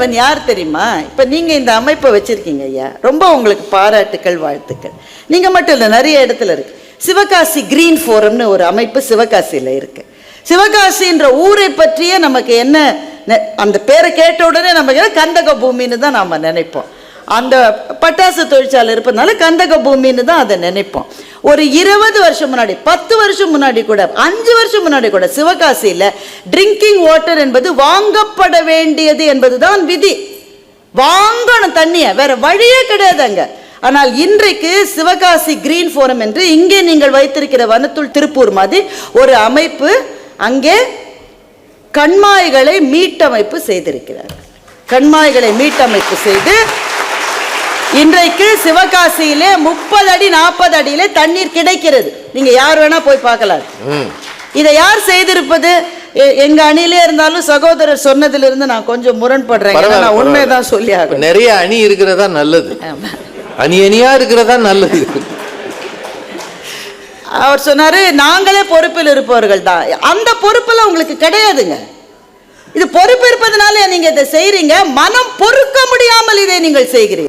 அவன் யார் தெரியுமா? இப்ப நீங்க இந்த அமைப்பை வச்சுருக்கீங்க ஐயா. ரொம்ப உங்களுக்கு பாராட்டுக்கள் வாழ்த்துக்கள். நீங்க மட்டும் இல்ல நிறைய இடத்துல இருக்கு. சிவகாசி கிரீன் ஃபோரம்னு ஒரு அமைப்பு சிவகாசியில இருக்கு. சிவகாசின்ற ஊரை பற்றியே நமக்கு என்ன அந்த பேரை கேட்ட உடனே நமக்கு என்ன கந்தக பூமின்னு தான் நாம நினைப்போம். அந்த பட்டாசு தொழிற்சாலை இருப்பதனால கந்தக பூமின்னு தான் அதை நினைப்போம். ஒரு இருபது வருஷம் முன்னாடி பத்து வருஷம் முன்னாடி கூட அஞ்சு வருஷம் முன்னாடி கூட சிவகாசியில் ட்ரிங்கிங் வாட்டர் என்பது வாங்கப்பட வேண்டியது என்பதுதான் விதி. வாங்கணும் தண்ணியை வேற வழியே கிடையாது அங்கே. ஆனால் இன்றைக்கு சிவகாசி கிரீன் ஃபோரம் என்று இங்கே நீங்கள் வைத்திருக்கிற வனத்துள் திருப்பூர் மாதிரி ஒரு அமைப்பு அங்கே கண்மாய்களை மீட்டமைப்பு செய்திருக்கிறார். கண்மாய்களை மீட்டமைப்பு செய்து இன்றைக்கு சிவகாசியிலே முப்பது அடி நாற்பது அடியிலே தண்ணீர் கிடைக்கிறது. நீங்க யார் வேணா போய் பார்க்கலாம். இதை யார் செய்திருப்பது? எங்க அணியிலே இருந்தாலும் சகோதரர் சொன்னதிலிருந்து நான் கொஞ்சம் முரண்படுறேன். நான் உண்மைதான். சொல்லி ஆகணும் நிறைய அணி இருக்கிறதா நல்லது. அணி அணியா இருக்கிறதா நல்லது. அவர் சொன்னாரு நாங்களே பொறுப்பில் இருப்பவர்கள் தான். அந்த பொறுப்பெல்லாம் உங்களுக்கு கிடையாதுங்க. இது பொறுப்பு இருப்பதனால நீங்க இதை செய்றீங்க. மனம் பொறுக்க முடியாமல் இதை நீங்கள் செய்கிறீங்க